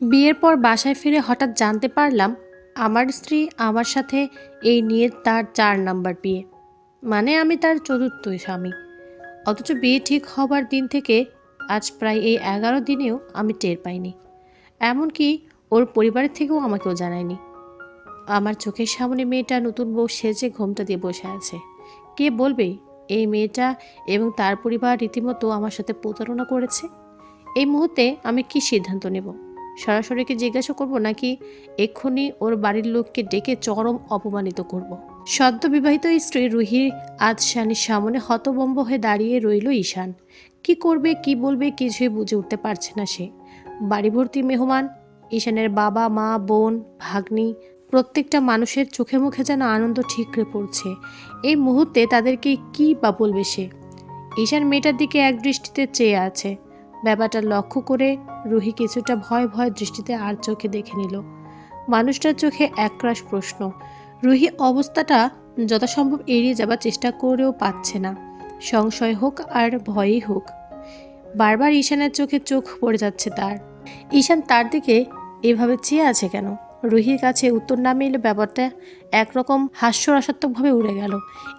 বিয়ের পর বাসায় ফিরে হঠাৎ জানতে পারলাম, আমার স্ত্রী আমার সাথে এই নিয়ে তার চার নাম্বার বিয়ে। মানে আমি তার চতুর্থ স্বামী। অথচ বিয়ে ঠিক হবার দিন থেকে আজ প্রায় এই এগারো দিনেও আমি টের পাইনি। এমনকি ওর পরিবারের থেকেও আমাকেও জানায়নি। আমার চোখের সামনে মেয়েটা নতুন বউ সেজে ঘোমটা দিয়ে বসে আছে। কে বলবে, এই মেয়েটা এবং তার পরিবার রীতিমতো আমার সাথে প্রতারণা করেছে? এই মুহূর্তে আমি কি সিদ্ধান্ত নেব? সরাসরি কি জিজ্ঞাসা করব নাকি এক্ষুনি ওর বাড়ির লোককে ডেকে চরম অপমানিত করব। সদ্য বিবাহিত স্ত্রী রুহি আজ শানির সামনে হতবম্ব হয়ে দাঁড়িয়ে রইল ঈশান। কি করবে, কি বলবে কিছুই বুঝে উঠতে পারছে না সে। বাড়ি ভর্তি মেহমান, ঈশানের বাবা, মা, বোন, ভাগ্নি, প্রত্যেকটা মানুষের চোখে মুখে যেন আনন্দ ঠিকরে পড়ছে। এই মুহূর্তে তাদেরকে কি বা বলবে সে? ঈশান মেয়েটার দিকে এক দৃষ্টিতে চেয়ে আছে। ব্যাপারটা লক্ষ্য করে রুহি কিছুটা ভয় ভয় দৃষ্টিতে আর চোখে দেখে নিল। মানুষটার চোখে একরাশ প্রশ্ন। রুহি অবস্থাটা যথাসম্ভব এড়িয়ে যাবার চেষ্টা করেও পাচ্ছে না। সংশয় হোক আর ভয়ই হোক। বারবার ঈশানের চোখে চোখ পড়ে যাচ্ছে তার। ঈশান তার দিকে এভাবে চেয়ে আছে কেন? রুহির কাছে উত্তর না মিলে ব্যাপারটা একরকম হাস্যরসাত্মকভাবে উড়ে গেল।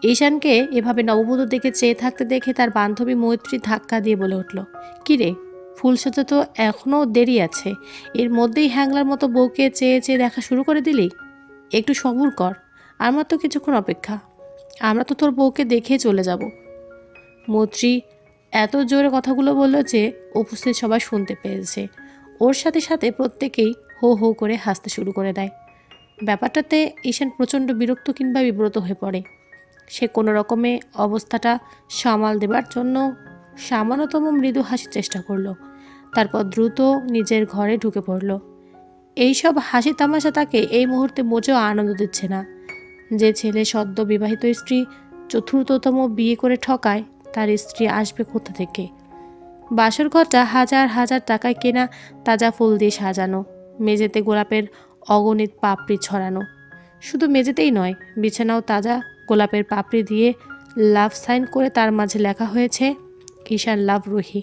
ঈশানকে এভাবে নববধূ দিকে চেয়ে থাকতে দেখে তার বান্ধবী মৈত্রী ধাক্কা দিয়ে বলে উঠল কিরে ফুল সাথে তো এখনও দেরি আছে। এর মধ্যেই হ্যাংলার মতো বউকে চেয়ে চেয়ে দেখা শুরু করে দিলি? একটু সবুর কর, আমার তো কিছুক্ষণ অপেক্ষা। আমরা তো তোর বউকে দেখে চলে যাব। মৈত্রী এত জোরে কথাগুলো বলল যে উপস্থিত সবাই শুনতে পেয়েছে। ওর সাথে সাথে প্রত্যেকেই হো হো করে হাসতে শুরু করে দেয়। ব্যাপারটাতে ঈশান প্রচণ্ড বিরক্ত কিংবা বিব্রত হয়ে পড়ে। সে কোনো রকমে অবস্থাটা সামাল দেবার জন্য সামান্যতম মৃদু হাসির চেষ্টা করল। তারপর দ্রুত নিজের ঘরে ঢুকে পড়ল। এইসব হাসি তামাশা তাকে এই মুহূর্তে মোটেও আনন্দ দিচ্ছে না। যে ছেলে সদ্য বিবাহিত স্ত্রী চতুর্থতম বিয়ে করে ঠকায়, তার স্ত্রী আসবে কোথা থেকে? বাসর ঘরটা হাজার হাজার টাকায় কেনা তাজা ফুল দিয়ে সাজানো। মেঝেতে গোলাপের অগণিত পাপড়ি ছড়ানো। শুধু মেঝেতেই নয়, বিছানাও তাজা গোলাপের পাপড়ি দিয়ে লাভ সাইন করে তার মাঝে লেখা হয়েছে, ঈশান লাভ রুহি।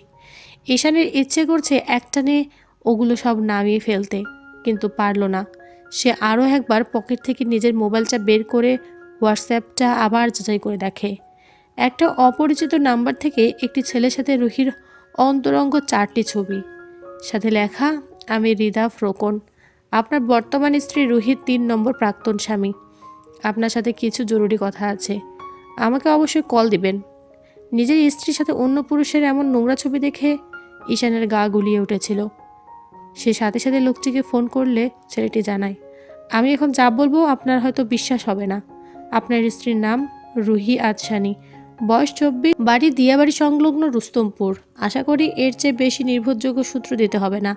ঈশানের ইচ্ছে করছে একটানে ওগুলো সব নামিয়ে ফেলতে, কিন্তু পারল না। সে আরও একবার পকেট থেকে নিজের মোবাইলটা বের করে হোয়াটসঅ্যাপটা আবার যাচাই করে দেখে। একটা অপরিচিত নাম্বার থেকে একটি ছেলের সাথে রুহির অন্তরঙ্গ চারটি ছবি, সাথে লেখা আমি রিদা ফ্রোকন। আপনার বর্তমান স্ত্রী রুহির তিন নম্বর প্রাক্তন স্বামী। আপনার সাথে কিছু জরুরি কথা আছে। আমাকে অবশ্যই কল দিবেন। নিজের স্ত্রীর সাথে অন্য পুরুষের এমন নোংরা ছবি দেখে ঈশানের গা গুলিয়ে উঠেছিল। সে সাথে সাথে লোকটিকে ফোন করলে ছেলেটি জানায়, আমি এখন যা বলব আপনার হয়তো বিশ্বাস হবে না। আপনার স্ত্রীর নাম রুহি আদশানি বয়স চব্বিশ, বাড়ি দিয়াবাড়ি সংলগ্ন রুস্তমপুর। আশা করি এর চেয়ে বেশি নির্ভরযোগ্য সূত্র দিতে হবে না।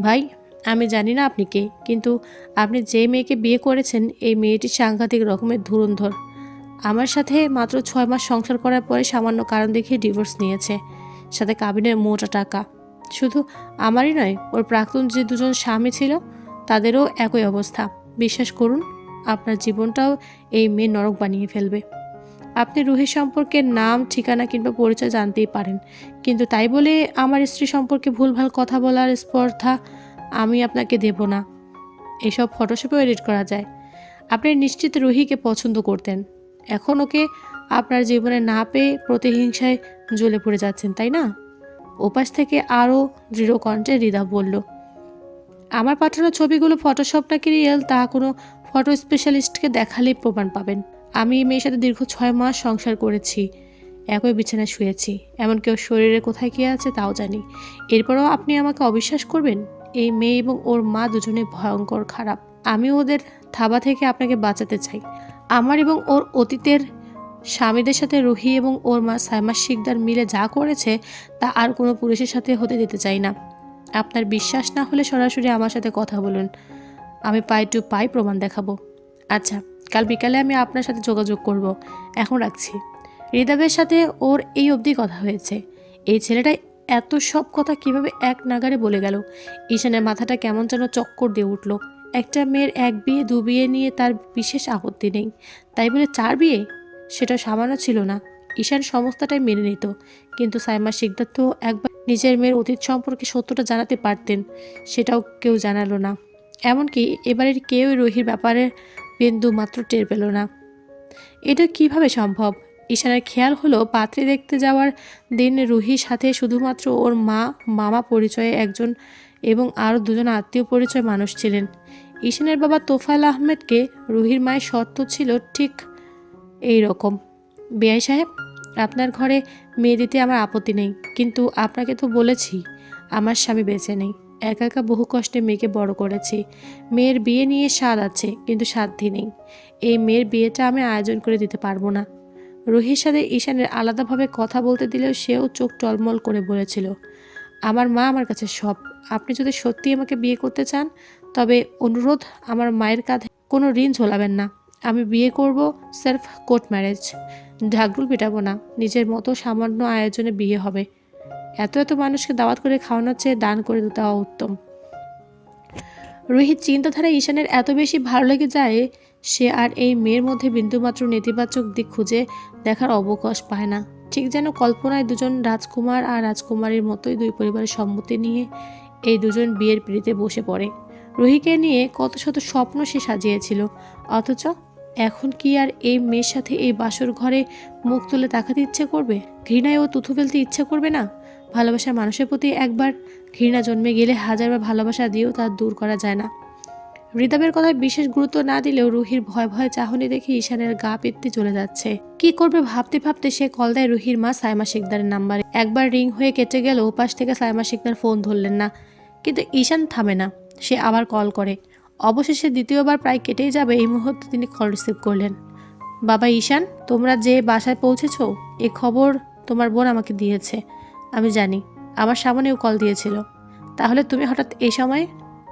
ভাই, আমি জানি না আপনি কে, কিন্তু আপনি যে মেয়েকে বিয়ে করেছেন, এই মেয়েটি সাংঘাতিক রকমের ধুরন্ধর। আমার সাথে মাত্র ছয় মাস সংসার করার পরে সামান্য কারণ দেখিয়ে ডিভোর্স নিয়েছে। সাথে কাবিনের মোটা টাকা। শুধু আমারই নয়, ওর প্রাক্তন যে দুজন স্বামী ছিল, তাদেরও একই অবস্থা। বিশ্বাস করুন, আপনার জীবনটাও এই মেয়ে নরক বানিয়ে ফেলবে। আপনি রুহির সম্পর্কে নাম, ঠিকানা কিংবা পরিচয় জানতেই পারেন। কিন্তু তাই বলে আমার স্ত্রী সম্পর্কে ভুলভাল কথা বলার স্পর্ধা আমি আপনাকে দেব না। এসব ফটোশপেও এডিট করা যায়। আপনি নিশ্চিত রুহিকে পছন্দ করতেন। এখন ওকে আপনার জীবনে না পেয়ে প্রতিহিংসায় জ্বলে পড়ে যাচ্ছেন, তাই না? ওপাশ থেকে আরও দৃঢ় কণ্ঠে হৃদা বলল, আমার পাঠানো ছবিগুলো ফটোশপ নাকি রিয়েল তা কোনো ফটো স্পেশালিস্টকে দেখালেই প্রমাণ পাবেন। আমি এই মেয়ের সাথে দীর্ঘ ছয় মাস সংসার করেছি। একই বিছানায় শুয়েছি। এমনকি ওর শরীরে কোথায় কী আছে তাও জানি। এরপরও আপনি আমাকে অবিশ্বাস করবেন? এই মেয়ে এবং ওর মা দুজনে ভয়ঙ্কর খারাপ। আমি ওদের থাবা থেকে আপনাকে বাঁচাতে চাই। আমার এবং ওর অতীতের স্বামীদের সাথে রুহি এবং ওর মা সাইমা শিকদার মিলে যা করেছে, তা আর কোনো পুরুষের সাথে হতে দিতে চাই না। আপনার বিশ্বাস না হলে সরাসরি আমার সাথে কথা বলুন। আমি পাই টু পাই প্রমাণ দেখাবো। আচ্ছা কাল বিকালে আমি আপনার সাথে যোগাযোগ করব। এখন রাখছি। রিদাবের সাথে ওর এই অবধি কথা হয়েছে। এই ছেলেটা এত সব কথা কীভাবে এক নাগারে বলে গেল? ঈশানের মাথাটা কেমন যেন চক্কর দিয়ে উঠল। একটা মেয়ের এক বিয়ে, দু বিয়ে নিয়ে তার বিশেষ আপত্তি নেই। তাই বলে চার বিয়ে? সেটা সামান্য ছিল না। ঈশান সমস্তটাই মেনে নিত। কিন্তু সাইমা শিকদার তো একবার নিজের মেয়ের অতীত সম্পর্কে সত্যটা জানাতে পারতেন, সেটাও কেউ জানালো না। এমনকি এবারের কেউ রুহির ব্যাপারে বিন্দু মাত্র টের পেল না। এটা কীভাবে সম্ভব? ঈশানের খেয়াল হলো পাত্রী দেখতে যাওয়ার দিন রুহির সাথে শুধুমাত্র ওর মা, মামা পরিচয়ে একজন এবং আরও দুজন আত্মীয় পরিচয় মানুষ ছিলেন। ঈশানের বাবা তোফাল আহমেদকে রুহির মায়ের শর্ত ছিল ঠিক এই রকম। বেআই সাহেব, আপনার ঘরে মেয়ে দিতে আমার আপত্তি নেই, কিন্তু আপনাকে তো বলেছি, আমার স্বামী বেঁচে নেই। একা একা বহু কষ্টে মেয়েকে বড় করেছি। মেয়ের বিয়ে নিয়ে স্বাদ আছে, কিন্তু সাধ্যি নেই। এই মেয়ের বিয়েটা আমি আয়োজন করে দিতে পারব না। রোহির সাথে ঈশানের আলাদাভাবে কথা বলতে দিলেও সেও চোখ টলমল করে বলেছিল, আমার মা আমার কাছে সব। আপনি যদি সত্যি আমাকে বিয়ে করতে চান, তবে অনুরোধ, আমার মায়ের কাঁধে কোনো ঋণ ঝোলাবেন না। আমি বিয়ে করব সেলফ কোর্ট ম্যারেজ। ঢাকঢুল পেটাবো না। নিজের মতো সামান্য আয়োজনে বিয়ে হবে। এত এত মানুষকে দাওয়াত করে খাওয়ানোর চেয়ে দান করে দেওয়া উত্তম। রোহিত চিন্তাধারা ঈশানের এত বেশি ভালো লেগে যায়, সে আর এই মেয়ের মধ্যে বিন্দুমাত্র নেতিবাচক দিক খুঁজে দেখার অবকাশ পায় না। ঠিক যেন কল্পনায় দুজন রাজকুমার আর রাজকুমারীর মতোই দুই পরিবারের সম্মতি নিয়ে এই দুজন বিয়ের পিড়িতে বসে পড়ে। রোহিকে নিয়ে কত শত স্বপ্ন সে সাজিয়েছিল, অথচ এখন কি আর এই মেয়ের সাথে এই বাসর ঘরে মুখ তুলে তাকাতে ইচ্ছে করবে? ঘৃণায় ও তুথু ফেলতে ইচ্ছে করবে না? ভালোবাসার মানুষের প্রতি একবার ঘৃণা জন্মে গেলে হাজারবার ভালোবাসা দিয়েও তা দূর করা যায় না। ঋতাবের কথায় বিশেষ গুরুত্ব না দিলেও রুহির ভয় ভয় চাহনি দেখে ঈশানের গা পিত্তি চলে যাচ্ছে। কি করবে ভাবতে ভাবতে সে কল দেয় রুহির মা সাইমা শিকদারের নাম্বারে। একবার রিং হয়ে কেটে গেল, ওপাশ থেকে সাইমা শিকদার ফোন ধরলেন না। কিন্তু ঈশান থামে না, সে আবার কল করে। অবশেষে দ্বিতীয়বার প্রায় কেটেই যাবে এই মুহূর্তে তিনি কল রিসিভ করলেন। বাবা ঈশান, তোমরা যে বাসায় পৌঁছেছো, এ খবর তোমার বোন আমাকে দিয়েছে। আমি জানি, আমার সামনেও কল দিয়েছিল। তাহলে তুমি হঠাৎ এই সময়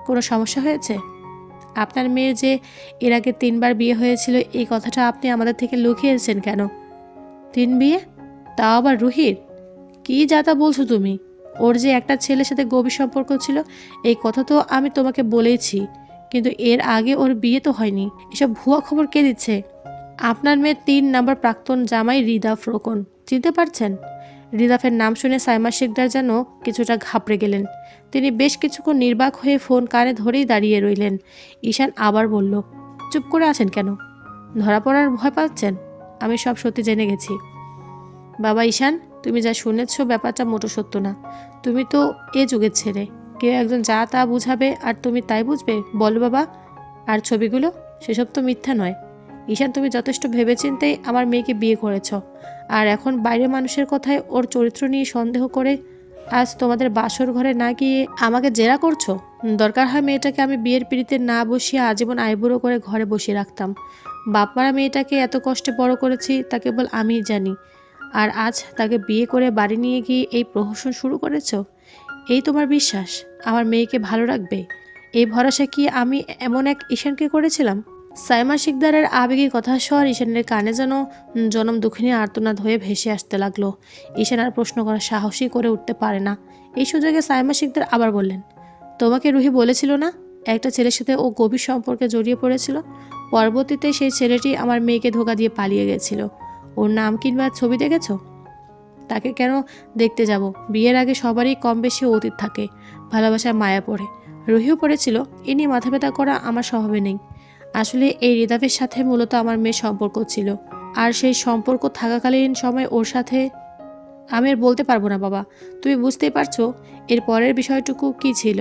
কোনো সমস্যা হয়েছে? আপনার মেয়ের যে এর আগে তিনবার বিয়ে হয়েছিল, এই কথাটা আপনি আমাদের থেকে লুকিয়েছেন কেন? তিন বিয়ে? তাও আবার রুহির? কী যাতা বলছো তুমি? ওর যে একটা ছেলের সাথে গভীর সম্পর্ক ছিল, এই কথা তো আমি তোমাকে বলেইছি কিন্তু এর আগে ওর বিয়ে তো হয়নি। এসব ভুয়া খবর কে দিচ্ছে? আপনার মেয়ের তিন নাম্বার প্রাক্তন জামাই রিদা ফ্রোকন, চিনতে পারছেন? রিদাফের নাম শুনে সাইমা শেখদার যেন কিছুটা ঘাবড়ে গেলেন। তিনি বেশ কিছুক্ষণ নির্বাক হয়ে ফোন কানে ধরেই দাঁড়িয়ে রইলেন। ঈশান আবার বলল, চুপ করে আছেন কেন? ধরা পড়ার ভয় পাচ্ছেন? আমি সব সত্যি জেনে গেছি। বাবা ঈশান, তুমি যা শুনেছ ব্যাপারটা মোটো সত্য না। তুমি তো এ যুগের ছেলে। কেউ একজন যা তা বুঝাবে আর তুমি তাই বুঝবে? বলো বাবা। আর ছবিগুলো? সেসব তো মিথ্যা নয়। ঈশান, তুমি যথেষ্ট ভেবেচিন্তেই আমার মেয়েকে বিয়ে করেছ। আর এখন বাইরের মানুষের কথায় ওর চরিত্র নিয়ে সন্দেহ করে আজ তোমাদের বাসর ঘরে না গিয়ে আমাকে জেরা করছ? দরকার হয় মেয়েটাকে আমি বিয়ের পিড়িতে না বসিয়ে আজীবন আইবুড়ো করে ঘরে বসিয়ে রাখতাম। বাপমারা মেয়েটাকে এত কষ্টে বড় করেছি তা কেবল আমিই জানি। আর আজ তাকে বিয়ে করে বাড়ি নিয়ে গিয়ে এই প্রহসন শুরু করেছ? এই তোমার বিশ্বাস? আমার মেয়েকে ভালো রাখবে? এই ভরসা কি আমি এমন এক ঈশানকে করেছিলাম? সাইমা শিকদারের আবেগী কথা স্বর ঈশানের কানে যেন জনম দুঃখিনী আর্তনাদ হয়ে ভেসে আসতে লাগল। ঈশান আর প্রশ্ন করার সাহসই করে উঠতে পারে না। এই সুযোগে সাইমা শিকদার আবার বললেন, তোমাকে রুহি বলেছিল না? একটা ছেলের সাথে ও গভীর সম্পর্কে জড়িয়ে পড়েছিল? পরবর্তীতে সেই ছেলেটি আমার মেয়েকে ধোকা দিয়ে পালিয়ে গেছিল। ওর নাম কিংবা ছবি দেখেছ? তাকে কেন দেখতে যাব? বিয়ের আগে সবারই কম বেশি অতীত থাকে। ভালোবাসায় মায়া পড়ে। রুহিও পড়েছিল। এ নিয়ে মাথা ব্যথা করা আমার স্বভাবে নেই। আসলে এই রিদাফের সাথে মূলত আমার মেয়ের সম্পর্ক ছিল। আর সেই সম্পর্ক থাকাকালীন সময় ওর সাথে আমি আর বলতে পারব না, বাবা। তুমি বুঝতেই পারছ এর পরের বিষয়টুকু কি ছিল?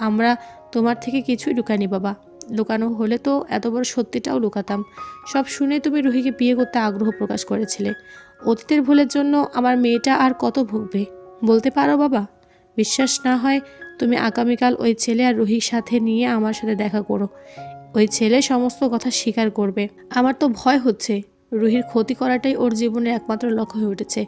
আমরা তোমার থেকে কিছুই লুকাইনি, বাবা। লুকানো হলে তো এত বড় সত্যিটাও লুকাতাম। সব শুনে তুমি রুহিকে বিয়ে করতে আগ্রহ প্রকাশ করেছিলে। অতীতের ভুলের জন্য আমার মেয়েটা আর কত ভুগবে? বলতে পারো, বাবা। বিশ্বাস না হয় তুমি আগামীকাল ওই ছেলে আর রুহির সাথে নিয়ে আমার সাথে দেখা করো। ওই ছেলে সমস্ত কথা স্বীকার করবে। আমার তো ভয় হচ্ছে। রুহির ক্ষতি করাটাই ওর জীবনের একমাত্র লক্ষ্য হয়ে উঠেছে।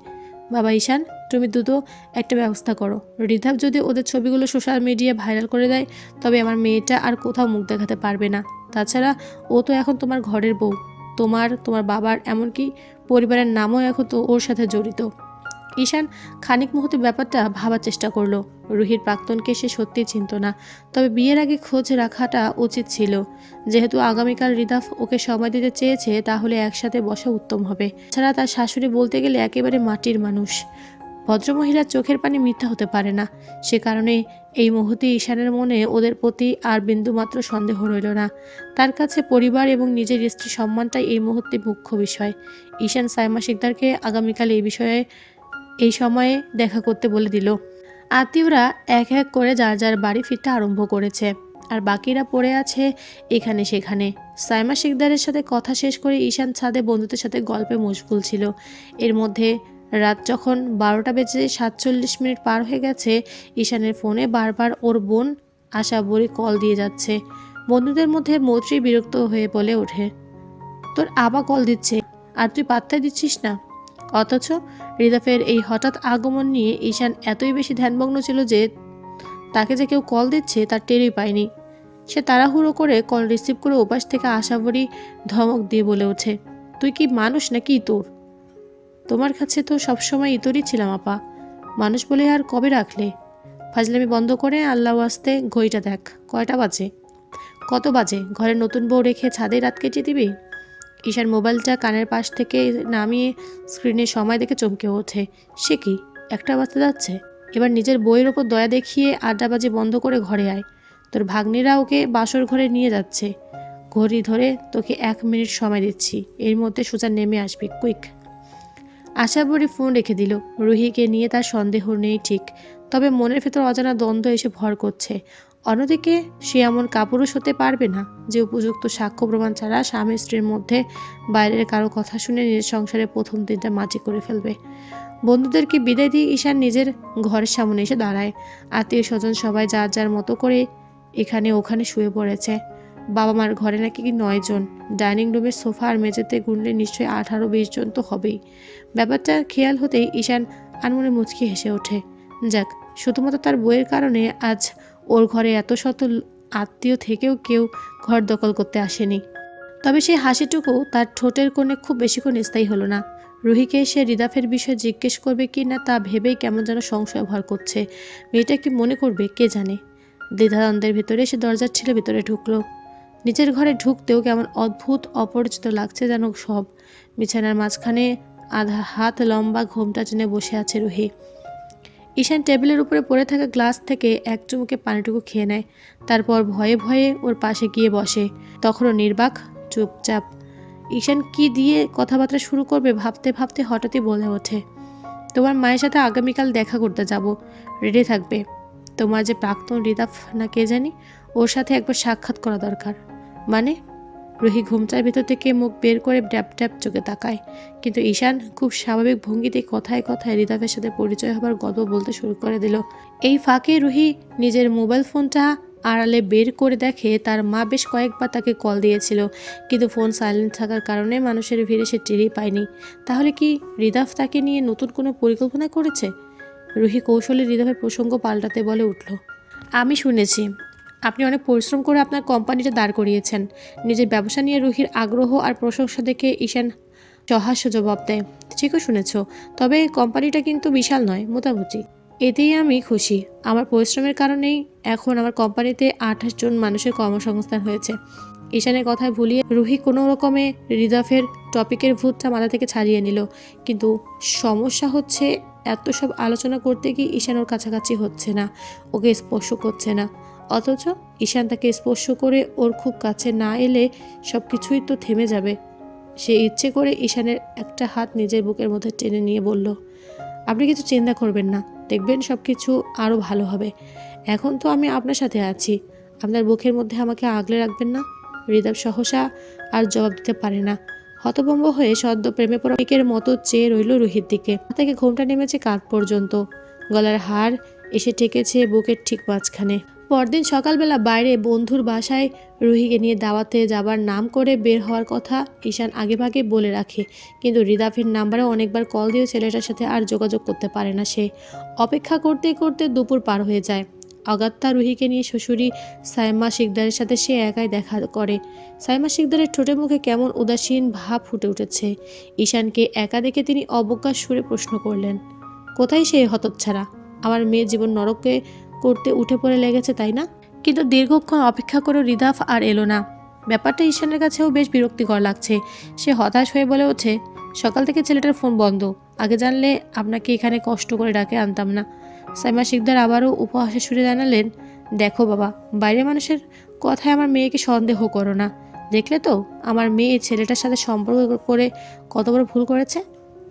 বাবা ঈশান, তুমি দ্রুত একটা ব্যবস্থা করো। রিধাব যদি ওদের ছবিগুলো সোশ্যাল মিডিয়ায় ভাইরাল করে দেয়, তবে আমার মেয়েটা আর কোথাও মুখ দেখাতে পারবে না। তাছাড়া ও তো এখন তোমার ঘরের বউ। তোমার তোমার বাবার, এমনকি পরিবারের নামও এখন তো ওর সাথে জড়িত। ঈশান খানিক মুহূর্তে ব্যাপারটা ভাবার চেষ্টা করল। রুহির প্রাক্তনকে সে সত্যিই চিনত না, তবে বিয়ের আগে খোঁজ রাখাটা উচিত ছিল। যেহেতু আগামীকাল রিদাফ ওকে সময় দিতে চেয়েছে, তাহলে একসাথে বসা উত্তম হবে। ছাড়া তার শাশুড়ি বলতে গেলে একেবারে মাটির মানুষ। ভদ্রমহিলার চোখের পানি মিথ্যা হতে পারে না। সে কারণে এই মুহূর্তে ঈশানের মনে ওদের প্রতি আর বিন্দুমাত্র সন্দেহ রইল না। তার কাছে পরিবার এবং নিজের স্ত্রীর সম্মানটাই এই মুহূর্তে মুখ্য বিষয়। ঈশান সাইমা শিকদারকে আগামীকাল এই বিষয়ে এই সময়ে দেখা করতে বলে দিল। আত্মীয়রা এক এক করে যার যার বাড়ি ফিরতে আরম্ভ করেছে। আর বাকিরা পড়ে আছে এখানে সেখানে। সাইমা শিকদারের সাথে কথা শেষ করে ঈশান ছাদে বন্ধুদের সাথে গল্পে মশগুল ছিল। এর মধ্যে রাত যখন বারোটা বেজে সাতচল্লিশ মিনিট পার হয়ে গেছে, ঈশানের ফোনে বারবার ওর বোন আশা বলে কল দিয়ে যাচ্ছে। বন্ধুদের মধ্যে মৈত্রী বিরক্ত হয়ে বলে ওঠে, তোর আবা কল দিচ্ছে, আর তুই পাত্তাই দিচ্ছিস না? অথচ রিদাফের এই হঠাৎ আগমন নিয়ে ঈশান এতই বেশি ধ্যানমগ্ন ছিল যে তাকে যে কেউ কল দিচ্ছে তার টেরই পায়নি। সে তাড়াহুড়ো করে কল রিসিভ করে ওপাশ থেকে আশা আশাভরি ধমক দিয়ে বলে ওঠে, তুই কি মানুষ নাকি তোর তোমার কাছে তো সবসময় ইতরই ছিলাম, আপা। মানুষ বলে আর কবে রাখলে? ফাজলামি বন্ধ করে আল্লাহ আসতে ঘড়িটা দেখ, কয়টা বাজে? কত বাজে? ঘরে নতুন বউ রেখে ছাদে রাত কেটে দিবি? ঈশার মোবাইলটা কানের পাশ থেকে নামিয়ে স্ক্রিনে সময় দেখে চমকে ওঠে। সে কি? একটা বাজতে যাচ্ছে? এবার নিজের বইয়ের ওপর দয়া দেখিয়ে আড্ডাবাজি বন্ধ করে ঘরে আয়। তোর ভাগ্নিরা ওকে বাসর ঘরে নিয়ে যাচ্ছে। ঘড়ি ধরে তোকে এক মিনিট সময় দিচ্ছি। এর মধ্যে সোজা নেমে আসবে, কুইক। আশাবরী ফোন রেখে দিল। রুহিকে নিয়ে তার সন্দেহ নেই ঠিক। তবে মনের ভেতর অজানা দ্বন্দ্ব এসে ভর করছে। অন্যদিকে, সে এমন কাপুরুষ হতে পারবে না যে উপযুক্ত সাক্ষ্য প্রমাণ ছাড়া স্বামী স্ত্রীর মধ্যে বাইরের কারও কথা শুনে নিজের সংসারে প্রথম দিনটা মাটি করে ফেলবে। বন্ধুদেরকে বিদায় দিয়ে ঈশান নিজের ঘরের সামনে এসে দাঁড়ায়? আত্মীয় স্বজন সবাই যার যার মতো করে এখানে ওখানে শুয়ে পড়েছে। বাবা মার ঘরে নাকি নয় জন ডাইনিং রুমের সোফা আর মেঝেতে গুনলে নিশ্চয়ই আঠারো বিশ জন তো হবেই। ব্যাপারটা খেয়াল হতেই ঈশান আনমনে মুচকি হেসে ওঠে। যাক, শুধুমাত্র তার বইয়ের কারণে আজ ওর ঘরে এত শত আত্মীয় থেকেও কেউ ঘর দখল করতে আসেনি। তবে সেই হাসিটুকু তার ঠোঁটের কোণে খুব বেশিক্ষণ স্থায়ী হলো না। রুহিকে সে রিদাফের বিষয়ে জিজ্ঞেস করবে কি না তা ভেবেই কেমন যেন সংশয় ভর করছে। মেয়েটা কি মনে করবে, কে জানে? দ্বিধাদ্বন্দ্বের ভিতরে সে দরজার ছেলে ভিতরে ঢুকলো। নিজের ঘরে ঢুকতেও কেমন অদ্ভুত, অপরিচিত লাগছে যেন সব। বিছানার মাঝখানে আধা হাত লম্বা ঘোমটা টেনে বসে আছে রুহি। ঈশান টেবিলের উপরে পড়ে থাকা গ্লাস থেকে এক চুমুকে পানিটুকু খেয়ে নেয়। তারপর ভয়ে ভয়ে ওর পাশে গিয়ে বসে। তখনও নির্বাক, চুপচাপ। ঈশান কি দিয়ে কথাবার্তা শুরু করবে ভাবতে ভাবতে হঠাৎই বলে ওঠে, তোমার মায়ের সাথে আগামীকাল দেখা করতে যাব। রেডি থাকবে। তোমার যে প্রাক্তন রিদাফ না কে জানি, ওর সাথে একবার সাক্ষাৎ করা দরকার। মানে রুহি ঘুমটার ভিতর থেকে মুখ বের করে ড্যাপ ড্যাপ চোখে তাকায়। কিন্তু ঈশান খুব স্বাভাবিক ভঙ্গিতে কথায় কথায় রিদাফের সাথে পরিচয় হবার গল্প বলতে শুরু করে দিল। এই ফাঁকে রুহি নিজের মোবাইল ফোনটা আড়ালে বের করে দেখে তার মা বেশ কয়েকবার তাকে কল দিয়েছিল। কিন্তু ফোন সাইলেন্ট থাকার কারণে মানুষের ভিড়ে সে টেরই পায়নি। তাহলে কি রিদাফ তাকে নিয়ে নতুন কোনো পরিকল্পনা করেছে? রুহি কৌশলে রিদাফের প্রসঙ্গ পাল্টাতে বলে উঠল, আমি শুনেছি। আপনি অনেক পরিশ্রম করে আপনার কোম্পানিটা দাঁড় করিয়েছেন। নিজের ব্যবসা নিয়ে রুহির আগ্রহ আর প্রশংসা দেখে ঈশান সহাস্য জবাব দেয়। ঠিকও শুনেছ, তবে কোম্পানিটা কিন্তু বিশাল নয়, মোটামুটি। এতেই আমি খুশি। আমার পরিশ্রমের কারণেই এখন আমার কোম্পানিতে আঠাশ জন মানুষের কর্মসংস্থান হয়েছে। ঈশানের কথায় ভুলিয়ে রুহি কোনো রকমে রিদাফের টপিকের ভূতটা মাথা থেকে ছাড়িয়ে নিল। কিন্তু সমস্যা হচ্ছে, এত সব আলোচনা করতে গিয়ে ঈশান ওর কাছাকাছি হচ্ছে না, ওকে স্পর্শ করছে না। অথচ ঈশান তাকে স্পর্শ করে ওর খুব কাছে না এলে সব কিছুই তো থেমে যাবে। সে ইচ্ছে করে ঈশানের একটা হাত নিজের বুকের মধ্যে টেনে নিয়ে বলল, আপনি কিছু চিন্তা করবেন না, দেখবেন সব কিছু আরও ভালো হবে। এখন তো আমি আপনার সাথে আছি। আপনার বুকের মধ্যে আমাকে আগলে রাখবেন না? হৃদয় সহসা আর জবাব দিতে পারে না। হতভম্ব হয়ে সদ্য প্রেমে পড়া পিকের মতো চেয়ে রইল রুহির দিকে। থেকে ঘোমটা নেমেছে কাঁধ পর্যন্ত। গলার হার এসে ঠেকেছে বুকের ঠিক মাঝখানে। পরদিন সকালবেলা বাইরে বন্ধুর বাসায় রুহিকে নিয়ে দাওয়াতে যাবার নাম করে বের হওয়ার কথা ঈশান আগেভাগে বলে রাখে। কিন্তু রিদাফের নাম্বারে অনেকবার কল দিয়ে ছেলেটার সাথে আর যোগাযোগ করতে পারে না সে। অপেক্ষা করতে করতে দুপুর পার হয়ে যায়। অগাত্তা রুহিকে নিয়ে শ্বশুরি সাইমা শিকদারের সাথে সে একাই দেখা করে। সাইমা শিকদারের ঠোঁটে মুখে কেমন উদাসীন ভাব ফুটে উঠেছে। ঈশানকে একা দেখে তিনি অবজ্ঞার সুরে প্রশ্ন করলেন, কোথায় সে হতচ্ছাড়া? আমার মেয়ে জীবন নরকে করতে উঠে পড়ে লেগেছে, তাই না? কিন্তু দীর্ঘক্ষণ অপেক্ষা করে রিদাফ আর এলো না। ব্যাপারটা ঈশানের কাছেও বেশ বিরক্তিকর লাগছে। সে হতাশ হয়ে বলে ওঠে, সকাল থেকে ছেলেটার ফোন বন্ধ। আগে জানলে আপনাকে এখানে কষ্ট করে ডাকে আনতাম না। সাইমা শিকদার আবারও উপহাসে সুরে জানালেন, দেখো বাবা, বাইরের মানুষের কথায় আমার মেয়েকে সন্দেহ করো না। দেখলে তো, আমার মেয়ে ছেলেটার সাথে সম্পর্ক করে কত বড় ভুল করেছে?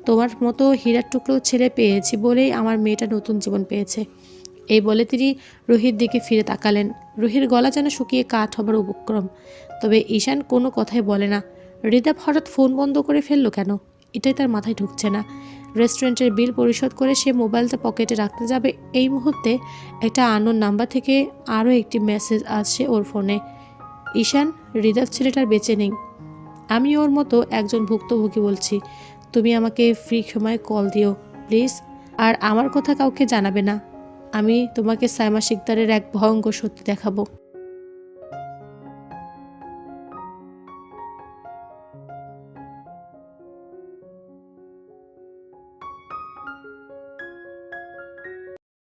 তোমার মতো হীরার টুকরো ছেলে পেয়েছি বলেই আমার মেয়েটা নতুন জীবন পেয়েছে। এই বলে তিনি রুহির দিকে ফিরে তাকালেন। রুহির গলা যেন শুকিয়ে কাঠ হবার উপক্রম। তবে ঈশান কোনো কথাই বলে না। রিদাব হঠাৎ ফোন বন্ধ করে ফেলল কেন? এটাই তার মাথায় ঢুকছে না। রেস্টুরেন্টের বিল পরিশোধ করে সে মোবাইলটা পকেটে রাখতে যাবে এই মুহূর্তে একটা আননোন নাম্বার থেকে আরও একটি মেসেজ আসছে ওর ফোনে। ঈশান, রিদাব ছেলেটার বেঁচে নেই। আমি ওর মতো একজন ভুক্তভোগী বলছি। তুমি আমাকে ফ্রি সময় কল দিও, প্লিজ। আর আমার কথা কাউকে জানাবে না। আমি তোমাকে সাইমা শিকদারের এক ভয়ঙ্কর সত্যি দেখাবো।